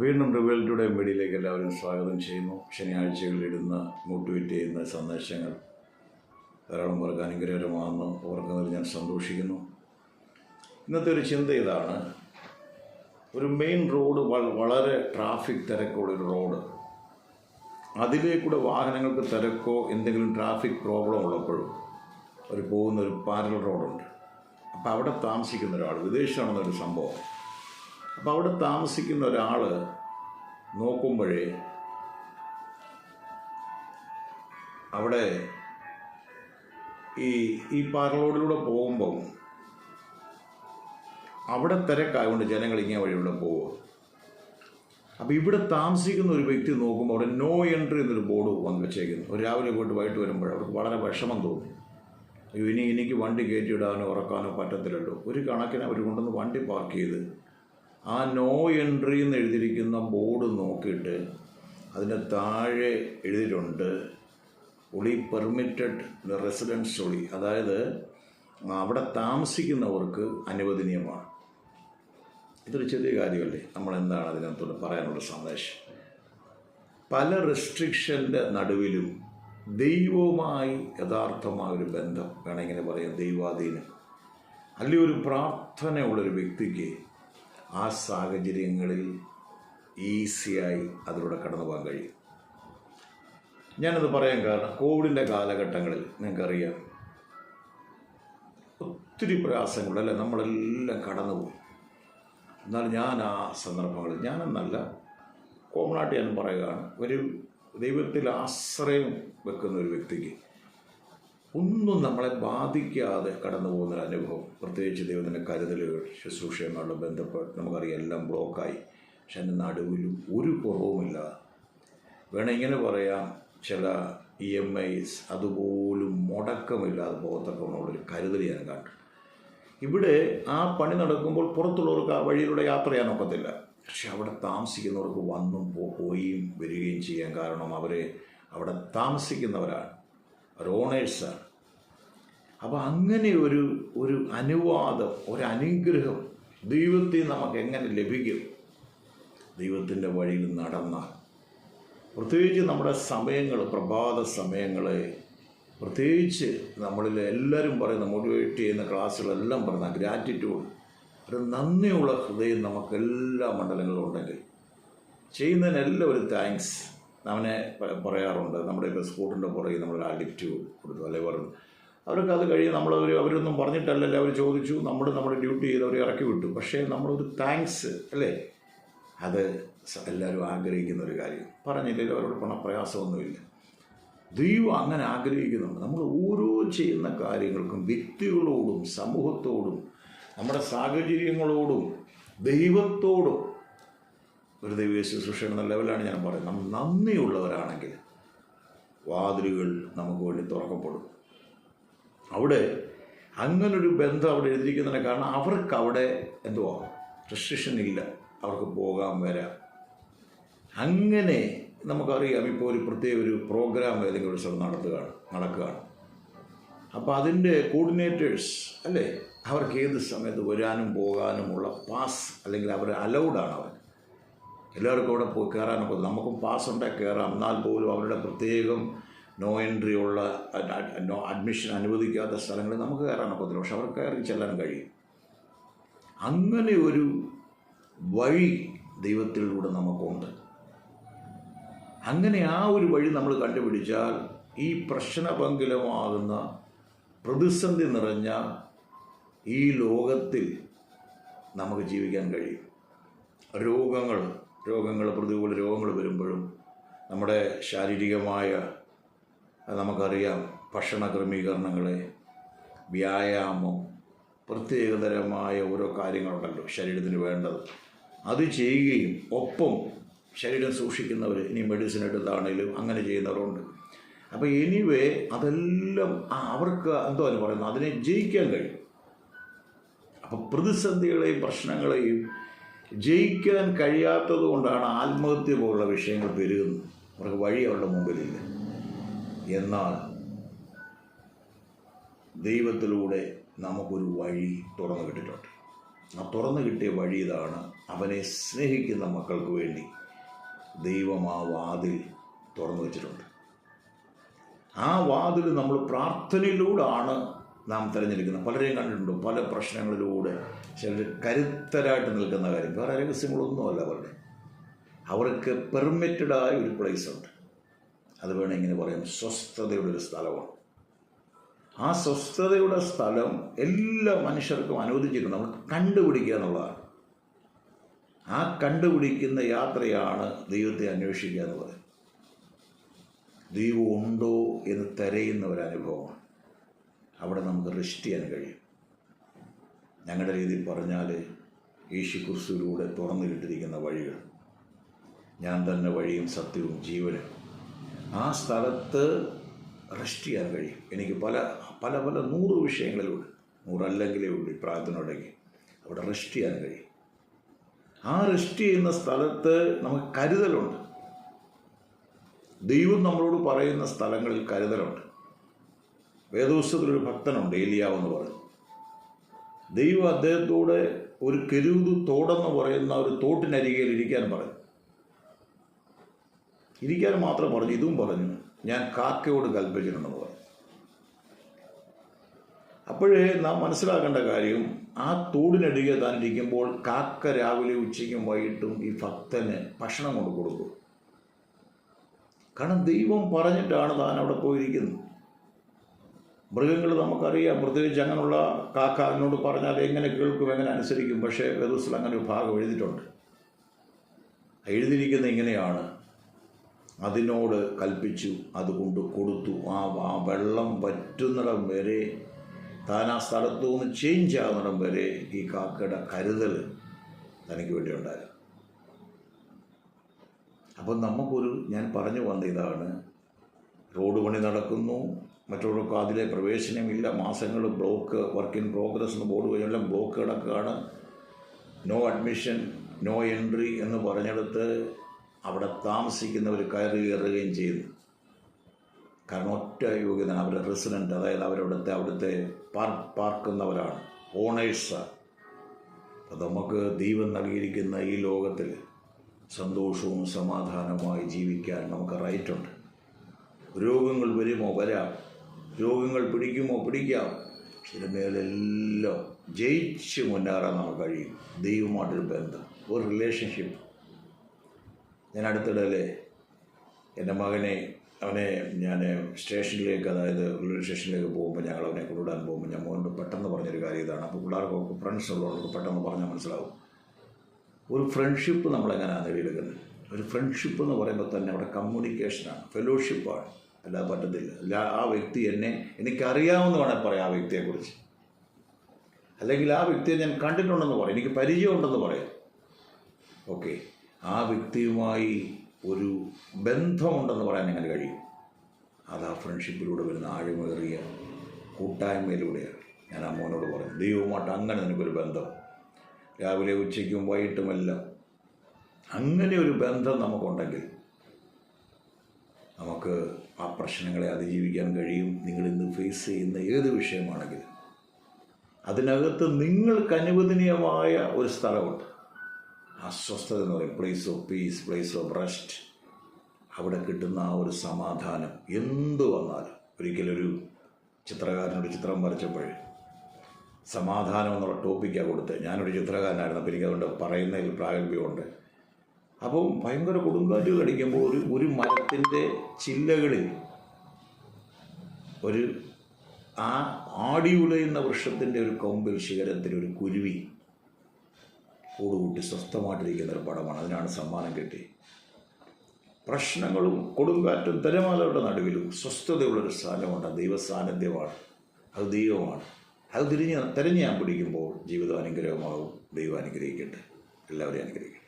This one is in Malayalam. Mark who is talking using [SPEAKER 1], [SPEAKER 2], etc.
[SPEAKER 1] വീണ്ടും റിവൽറ്റിയുടെ മീഡിയയിലേക്ക് എല്ലാവരും സ്വാഗതം ചെയ്യുന്നു. ശനിയാഴ്ചകളിൽ ഇടുന്ന മോട്ടിവേറ്റ് ചെയ്യുന്ന സന്ദേശങ്ങൾ ധാരാളം പേർക്ക് അനുഗ്രഹകരമാണെന്ന് ഓർക്കുന്നതിൽ ഞാൻ സന്തോഷിക്കുന്നു. ഇന്നത്തെ ഒരു ചിന്ത ഇതാണ്. ഒരു മെയിൻ റോഡ് വളരെ ട്രാഫിക് തിരക്കുള്ളൊരു റോഡ് അതിലേക്കൂടെ വാഹനങ്ങൾക്ക് തിരക്കോ എന്തെങ്കിലും ട്രാഫിക് പ്രോബ്ലം ഉള്ളപ്പോഴും ഒരു പോകുന്ന ഒരു പാരൽ റോഡുണ്ട് അപ്പോൾ അവിടെ താമസിക്കുന്ന ഒരാൾ വിദേശമാണെന്നൊരു സംഭവം. അപ്പോൾ അവിടെ താമസിക്കുന്ന ഒരാൾ നോക്കുമ്പോഴേ അവിടെ ഈ ഈ പാറലോടിലൂടെ പോകുമ്പം അവിടെ തിരക്കായതുകൊണ്ട് ജനങ്ങൾ ഇങ്ങനെ വഴിയിലൂടെ പോവുക. അപ്പോൾ ഇവിടെ താമസിക്കുന്ന ഒരു വ്യക്തി നോക്കുമ്പോൾ അവിടെ നോ എൻട്രി എന്നൊരു ബോർഡ് വന്ന് വെച്ചേക്കുന്നു. ഒരു രാവിലെ പോയിട്ട് വൈകിട്ട് വരുമ്പോൾ അവർക്ക് വളരെ വിഷമം തോന്നി. അയ്യോ ഇനി എനിക്ക് വണ്ടി കയറ്റിയിടാനോ ഉറക്കാനോ പറ്റത്തില്ലല്ലോ. ഒരു കണക്കിന് അവർ കൊണ്ടുവന്ന് വണ്ടി പാർക്ക് ചെയ്ത് ആ നോ എൻട്രി എന്ന് എഴുതിയിരിക്കുന്ന ബോർഡ് നോക്കിയിട്ട് അതിന്റെ താഴെ എഴുതിയിട്ടുണ്ട് ഒളി പെർമിറ്റഡ് റെസിഡൻസ് ഒളി. അതായത് അവിടെ താമസിക്കുന്നവർക്ക് അനുവദനീയമാണ്. ഇതൊരു ചെറിയ കാര്യമല്ലേ? നമ്മൾ എന്താണ് അതിനകത്തോട് പറയാനുള്ള സന്ദേശം? പല റെസ്ട്രിക്ഷന്റെ നടുവിലും ദൈവവുമായി യഥാർത്ഥമായ ഒരു ബന്ധം വേണമെങ്കിൽ പറയാം ദൈവാധീനം. അല്ലെങ്കിൽ ഒരു പ്രാർത്ഥനയുള്ളൊരു വ്യക്തിക്ക് ആ സാഹചര്യങ്ങളിൽ ഈസിയായി അതിലൂടെ കടന്നു പോകാൻ കഴിയും. ഞാനത് പറയാൻ കാരണം കോവിഡിന്റെ കാലഘട്ടങ്ങളിൽ നിങ്ങൾക്കറിയാം ഒത്തിരി പ്രയാസങ്ങളല്ലേ നമ്മളെല്ലാം കടന്നു പോകും. എന്നാൽ ഞാൻ ആ സന്ദർഭങ്ങളിൽ ഞാനെന്നല്ല കോമണായിട്ട് ഞാൻ പറയുകയാണ് ഒരു ദൈവത്തിൽ ആശ്രയം വെക്കുന്ന ഒരു വ്യക്തിക്ക് ഒന്നും നമ്മളെ ബാധിക്കാതെ കടന്നു പോകുന്ന ഒരു അനുഭവം. പ്രത്യേകിച്ച് ദൈവത്തിന്റെ കരുതലുകൾ ശുശ്രൂഷയുമായുള്ള ബന്ധപ്പെട്ട് നമുക്കറിയാം എല്ലാം ബ്ലോക്കായി. പക്ഷെ അതിന്റെ നടുവിലും ഒരു കുറവുമില്ല. വേണം ഇങ്ങനെ പറയാം ചില ഇ എം ഐസ് അതുപോലും മുടക്കമില്ലാതെ പോകത്തക്കവണ്ണമുള്ളൊരു കരുതൽ ഞാൻ കണ്ടു. ഇവിടെ ആ പണി നടക്കുമ്പോൾ പുറത്തുള്ളവർക്ക് ആ വഴിയിലൂടെ യാത്ര ചെയ്യാൻ ഒക്കത്തില്ല. പക്ഷെ അവിടെ താമസിക്കുന്നവർക്ക് വന്നും പോവുകയും വരികയും ചെയ്യാൻ കാരണം അവർ അവിടെ താമസിക്കുന്നവരാണ്. അവർ ഓണേഴ്സാണ് അപ്പോൾ അങ്ങനെ ഒരു ഒരു അനുവാദം ഒരു അനുഗ്രഹം ദൈവത്തിൽ നമുക്ക് എങ്ങനെ ലഭിക്കും? ദൈവത്തിന്റെ വഴിയിൽ നടന്നാൽ. പ്രത്യേകിച്ച് നമ്മുടെ സമയങ്ങൾ പ്രഭാത സമയങ്ങളെ പ്രത്യേകിച്ച് നമ്മളിൽ എല്ലാവരും പറയുന്ന മോട്ടിവേറ്റ് ചെയ്യുന്ന ക്ലാസ്സുകളെല്ലാം പറയുന്ന ഗ്രാറ്റിറ്റ്യൂഡ് ഒരു നന്ദിയുള്ള ഹൃദയം നമുക്ക് എല്ലാ മണ്ഡലങ്ങളും ഉണ്ടെങ്കിൽ ചെയ്യുന്നതിനെല്ലാം ഒരു താങ്ക്സ് അവനെ പറയാറുണ്ട്. നമ്മുടെ ഇപ്പോൾ സ്കൂട്ടറിന്റെ പുറകെ നമ്മളൊരു ആറ്റിറ്റ്യൂഡ് കൊടുത്തു അല്ലെങ്കിൽ പറഞ്ഞു അവർക്ക് അത് കഴിയും നമ്മളവർ അവരൊന്നും പറഞ്ഞിട്ടല്ലല്ലോ. അവർ ചോദിച്ചു നമ്മൾ നമ്മുടെ ഡ്യൂട്ടി ചെയ്ത് അവരെ ഇറക്കി വിട്ടു. പക്ഷേ നമ്മളൊരു താങ്ക്സ് അല്ലേ? അത് എല്ലാവരും ആഗ്രഹിക്കുന്ന ഒരു കാര്യം. പറഞ്ഞില്ലെങ്കിൽ അവരോട് പണപ്രയാസമൊന്നുമില്ല ദൈവം അങ്ങനെ ആഗ്രഹിക്കുന്നുണ്ട്. നമ്മൾ ഓരോ ചെയ്യുന്ന കാര്യങ്ങൾക്കും വ്യക്തികളോടും സമൂഹത്തോടും നമ്മുടെ സാഹചര്യങ്ങളോടും ദൈവത്തോടും ഒരു ദൈവീയ ശുശ്രൂഷ എന്ന ലെവലാണ് ഞാൻ പറയുന്നത്. നമ്മൾ നന്ദിയുള്ളവരാണെങ്കിൽ വാതിലുകൾ നമുക്ക് വേണ്ടി തുറക്കപ്പെടും. അവിടെ അങ്ങനൊരു ബന്ധം അവിടെ എഴുതിയിരിക്കുന്നതിന് കാരണം അവർക്ക് അവിടെ എന്തുവാ? റെസ്ട്രിക്ഷൻ ഇല്ല. അവർക്ക് പോകാൻ വരാം. അങ്ങനെ നമുക്കറിയാം ഇപ്പോൾ ഒരു പ്രത്യേക ഒരു പ്രോഗ്രാം ഏതെങ്കിലും ഒരു സ്ഥലം നടത്തുകയാണ് നടക്കുകയാണ്. അപ്പോൾ അതിന്റെ കോർഡിനേറ്റേഴ്സ് അല്ലേ? അവർക്ക് ഏത് സമയത്ത് വരാനും പോകാനുമുള്ള പാസ് അല്ലെങ്കിൽ അവർ അലൗഡാണ് അവർ എല്ലാവർക്കും അവിടെ പോയി കയറാനൊക്കെ നമുക്കും പാസ് ഉണ്ടെങ്കിൽ കയറാം. എന്നാൽ പോലും അവരുടെ പ്രത്യേകം നോ എൻട്രി ഉള്ള നോ അഡ്മിഷൻ അനുവദിക്കാത്ത സ്ഥലങ്ങളിൽ നമുക്ക് കയറാനൊക്കത്തില്ല പക്ഷെ അവർക്ക് കയറി ചെല്ലാൻ കഴിയും. അങ്ങനെ ഒരു വഴി ദൈവത്തിലൂടെ നമുക്കുണ്ട്. അങ്ങനെ ആ ഒരു വഴി നമ്മൾ കണ്ടുപിടിച്ചാൽ ഈ പ്രശ്നപങ്കിലമാകുന്ന പ്രതിസന്ധി നിറഞ്ഞ ഈ ലോകത്തിൽ നമുക്ക് ജീവിക്കാൻ കഴിയും. രോഗങ്ങൾ രോഗങ്ങൾ പ്രതികൂല രോഗങ്ങൾ വരുമ്പോഴും നമ്മുടെ ശാരീരികമായ നമുക്കറിയാം. ഭക്ഷണ ക്രമീകരണങ്ങളെ വ്യായാമം പ്രത്യേകതരമായ ഓരോ കാര്യങ്ങളുണ്ടല്ലോ ശരീരത്തിന് വേണ്ടത്. അത് ചെയ്യുകയും ഒപ്പം ശരീരം സൂക്ഷിക്കുന്നവർ ഇനി മെഡിസിൻ എടുത്താണെങ്കിലും അങ്ങനെ ചെയ്യുന്നവരുണ്ട്. അപ്പോൾ എനിവേ അതെല്ലാം അവർക്ക് എന്തോ എന്ന് പറയുന്നത് അതിനെ ജയിക്കാൻ കഴിയും. അപ്പോൾ പ്രതിസന്ധികളെയും പ്രശ്നങ്ങളെയും ജയിക്കാൻ കഴിയാത്തത് കൊണ്ടാണ് ആത്മഹത്യ പോലുള്ള വിഷയങ്ങൾ പെരുകുന്നത്. അവർക്ക് വഴി അവരുടെ മുമ്പിലില്ല. എന്നാൽ ദൈവത്തിലൂടെ നമുക്കൊരു വഴി തുറന്നു കിട്ടിയിട്ടുണ്ട്. ആ തുറന്നു കിട്ടിയ വഴി ഇതാണ്. അവനെ സ്നേഹിക്കുന്ന മക്കൾക്ക് വേണ്ടി ദൈവം ആ വാതിൽ തുറന്നു വച്ചിട്ടുണ്ട്. ആ വാതിൽ നമ്മൾ പ്രാർത്ഥനയിലൂടെയാണ് നാം തിരഞ്ഞെടുക്കുന്നത്. പലരെയും കണ്ടിട്ടുണ്ട് പല പ്രശ്നങ്ങളിലൂടെ ചിലർ കരുത്തരായിട്ട് നിൽക്കുന്ന കാര്യം. വേറെ രഹസ്യങ്ങളൊന്നുമല്ല അവരുടെ. അവർക്ക് പെർമിറ്റഡായ ഒരു പ്ലേസ് ഉണ്ട്. അത് വേണമെങ്കിൽ പറയാം സ്വസ്ഥതയുടെ ഒരു സ്ഥലമാണ്. ആ സ്വസ്ഥതയുടെ സ്ഥലം എല്ലാ മനുഷ്യർക്കും അനുവദിച്ചിട്ടുണ്ട് നമ്മൾ കണ്ടുപിടിക്കുക എന്നുള്ളതാണ്. ആ കണ്ടുപിടിക്കുന്ന യാത്രയാണ് ദൈവത്തെ അന്വേഷിക്കുക എന്ന് പറയുന്നത്. ദൈവം ഉണ്ടോ എന്ന് തിരയുന്ന ഒരു അനുഭവമാണ്. അവിടെ നമുക്ക് റെസ്റ്റ് ചെയ്യാൻ കഴിയും. ഞങ്ങളുടെ രീതിയിൽ പറഞ്ഞാൽ യേശു കുർസിലൂടെ തുറന്നു കിട്ടിയിരിക്കുന്ന വഴികൾ. ഞാൻ തന്നെ വഴിയും സത്യവും ജീവനും. ആ സ്ഥലത്ത് റെസ്റ്റ് ചെയ്യാൻ കഴിയും. എനിക്ക് പല പല പല നൂറ് വിഷയങ്ങളിലുണ്ട് നൂറല്ലെങ്കിലേ ഉള്ളൂ ഈ പ്രാർത്ഥനയോടേക്ക് അവിടെ റെസ്റ്റ് ചെയ്യാൻ കഴിയും. ആ റെസ്റ്റ് ചെയ്യുന്ന സ്ഥലത്ത് നമുക്ക് കരുതലുണ്ട്. ദൈവം നമ്മളോട് പറയുന്ന സ്ഥലങ്ങളിൽ കരുതലുണ്ട്. വേദോത്സവത്തിലൊരു ഭക്തനുണ്ട് ഏലിയാവ് എന്ന് പറയുന്നത് ദൈവം അദ്ദേഹത്തോട് ഒരു കെരൂത് തോടെന്ന് പറയുന്ന ഒരു തോട്ടിനരികയിൽ ഇരിക്കാൻ പറഞ്ഞു. ഇരിക്കാൻ മാത്രം പറഞ്ഞു ഇതും പറഞ്ഞു. ഞാൻ കാക്കയോട് കൽപ്പിച്ചിട്ടുണ്ടെന്ന് പറഞ്ഞു. അപ്പോഴേ നാം മനസ്സിലാക്കേണ്ട കാര്യം ആ തോടിനടികെ താൻ ഇരിക്കുമ്പോൾ കാക്ക രാവിലെ ഉച്ചയ്ക്കും വൈകിട്ടും ഈ ഭക്തന് ഭക്ഷണം കൊണ്ട് കൊടുക്കും. കാരണം ദൈവം പറഞ്ഞിട്ടാണ് താൻ അവിടെ പോയിരിക്കുന്നത്. മൃഗങ്ങൾ നമുക്കറിയാം പ്രത്യേകിച്ച് അങ്ങനെയുള്ള കാക്ക എന്നോട് പറഞ്ഞാൽ എങ്ങനെ കേൾക്കും എങ്ങനെ അനുസരിക്കും പക്ഷേ വേദോസിൽ അങ്ങനെ ഒരു ഭാഗം എഴുതിയിട്ടുണ്ട്. എഴുതിയിരിക്കുന്നത് ഇങ്ങനെയാണ്. അതിനോട് കൽപ്പിച്ചു അതുകൊണ്ട് കൊടുത്തു. ആ ആ വെള്ളം പറ്റുന്നിടം വരെ താൻ ആ സ്ഥലത്തു നിന്ന് ചേഞ്ച് ആകുന്നിടം വരെ ഈ കാക്കയുടെ കരുതൽ തനിക്ക് വേണ്ടി ഉണ്ടായിരുന്നു അപ്പം നമുക്കൊരു ഞാൻ പറഞ്ഞു വന്ന ഇതാണ്. റോഡ് പണി നടക്കുന്നു മറ്റുള്ളവർക്ക് അതിലെ പ്രവേശനമില്ല മാസങ്ങൾ ബ്ലോക്ക് വർക്ക് ഇൻ പ്രോഗ്രസ് എന്ന് ബോർഡ് കഴിഞ്ഞാലും ബ്ലോക്ക് കിടക്കുകയാണ്. നോ അഡ്മിഷൻ നോ എൻട്രി എന്ന് പറഞ്ഞെടുത്ത് അവിടെ താമസിക്കുന്നവർ കയറി കയറുകയും ചെയ്യുന്നു കാരണം ഒറ്റ യോഗ്യത അവരുടെ റെസിഡന്റ് അതായത് അവരവിടുത്തെ അവിടുത്തെ പാർ പാർക്കുന്നവരാണ്. ഓണേഴ്സാണ് അപ്പം നമുക്ക് ദൈവം നൽകിയിരിക്കുന്ന ഈ ലോകത്തിൽ സന്തോഷവും സമാധാനവുമായി ജീവിക്കാൻ നമുക്ക് റൈറ്റുണ്ട് രോഗങ്ങൾ വരുമോ? വരാം. രോഗങ്ങൾ പിടിക്കുമോ? പിടിക്കാം. ഇതിന്മേലെല്ലാം ജയിച്ച് മുന്നേറാൻ നമുക്ക് കഴിയും. ദൈവമായിട്ടൊരു ബന്ധം ഒരു റിലേഷൻഷിപ്പ് ഞാൻ അടുത്തിടയിലെ എന്റെ മകനെ അവനെ ഞാൻ സ്റ്റേഷനിലേക്ക് അതായത് റെയിൽവേ സ്റ്റേഷനിലേക്ക് പോകുമ്പോൾ ഞങ്ങൾ അവനെ കൊണ്ടുവിടാൻ പോകുമ്പോൾ ഞാൻ മോനോട് പെട്ടെന്ന് പറഞ്ഞൊരു കാര്യം ഇതാണ്. അപ്പോൾ പിള്ളേർക്കൊക്കെ ഫ്രണ്ട്സ് ഉള്ളവർക്ക് പെട്ടെന്ന് പറഞ്ഞാൽ മനസ്സിലാവും. ഒരു ഫ്രണ്ട്ഷിപ്പ് നമ്മളെങ്ങനെയാണ് നേടിയെടുക്കുന്നത്? ഒരു ഫ്രണ്ട്ഷിപ്പ് എന്ന് പറയുമ്പോൾ തന്നെ അവിടെ കമ്മ്യൂണിക്കേഷനാണ് ഫെലോഷിപ്പാണ് അല്ലാതെ പറ്റത്തില്ല. അല്ല ആ വ്യക്തി എന്നെ എനിക്കറിയാവുന്ന വേണേൽ പറയാം ആ വ്യക്തിയെക്കുറിച്ച് അല്ലെങ്കിൽ ആ വ്യക്തിയെ ഞാൻ കണ്ടിട്ടുണ്ടെന്ന് പറയാം. എനിക്ക് പരിചയമുണ്ടെന്ന് പറയാം. ഓക്കെ. ആ വ്യക്തിയുമായി ഒരു ബന്ധമുണ്ടെന്ന് പറയാൻ എങ്ങനെ കഴിയും. അത് ആ ഫ്രണ്ട്ഷിപ്പിലൂടെ വരുന്ന ആഴമേറിയ കൂട്ടായ്മയിലൂടെയാണ്. ഞാൻ ആ മോനോട് പറഞ്ഞു ദൈവവുമായിട്ട് അങ്ങനെ നിനക്കൊരു ബന്ധം. രാവിലെ ഉച്ചയ്ക്കും വൈകിട്ടുമെല്ലാം അങ്ങനെ ഒരു ബന്ധം നമുക്കുണ്ടെങ്കിൽ നമുക്ക് ആ പ്രശ്നങ്ങളെ അതിജീവിക്കാൻ കഴിയും. നിങ്ങൾ ഇന്ന് ഫേസ് ചെയ്യുന്ന ഏത് വിഷയമാണെങ്കിലും അതിനകത്ത് നിങ്ങൾക്ക് അനുവദനീയമായ ഒരു സ്ഥലമുണ്ട്. അസ്വസ്ഥത എന്ന് പറയും. Place of peace place of rest അവിടെ കിട്ടുന്ന ആ ഒരു സമാധാനം എന്തു വന്നാലും. ഒരിക്കലൊരു ചിത്രകാരനൊരു ചിത്രം വരച്ചപ്പോൾ സമാധാനം എന്നുള്ള ടോപ്പിക്കാണ് കൊടുത്തത് ഞാനൊരു ചിത്രകാരനായിരുന്നു അപ്പോൾ എനിക്കതുകൊണ്ട് പറയുന്നതിൽ പ്രാഗൽഭ്യമുണ്ട്. അപ്പോൾ ഭയങ്കര കൊടുങ്കാറ്റ് കടിക്കുമ്പോൾ ഒരു ഒരു മരത്തിന്റെ ചില്ലകളിൽ ഒരു ആ ആടിയുലയുന്ന വൃക്ഷത്തിന്റെ ഒരു കൊമ്പിൽ ശിഖരത്തിൽ ഒരു കുരുവി കൂടുകൂട്ടി സ്വസ്ഥമായിട്ടിരിക്കുന്ന ഒരു പടമാണ്. അതിനാണ് സമ്മാനം കിട്ടി പ്രശ്നങ്ങളും കൊടുങ്കാറ്റും തിരമാലയുടെ നടുവിലും സ്വസ്ഥതയുള്ളൊരു സ്ഥാനമുണ്ട്. ദൈവ സാന്നിധ്യമാണ് അത് ദൈവമാണ്. അത് തിരിഞ്ഞ് തിരഞ്ഞ് ഞാൻ പിടിക്കുമ്പോൾ ജീവിതം അനുഗ്രഹമാകും ദൈവം അനുഗ്രഹിക്കട്ടെ. എല്ലാവരെയും അനുഗ്രഹിക്കട്ടെ.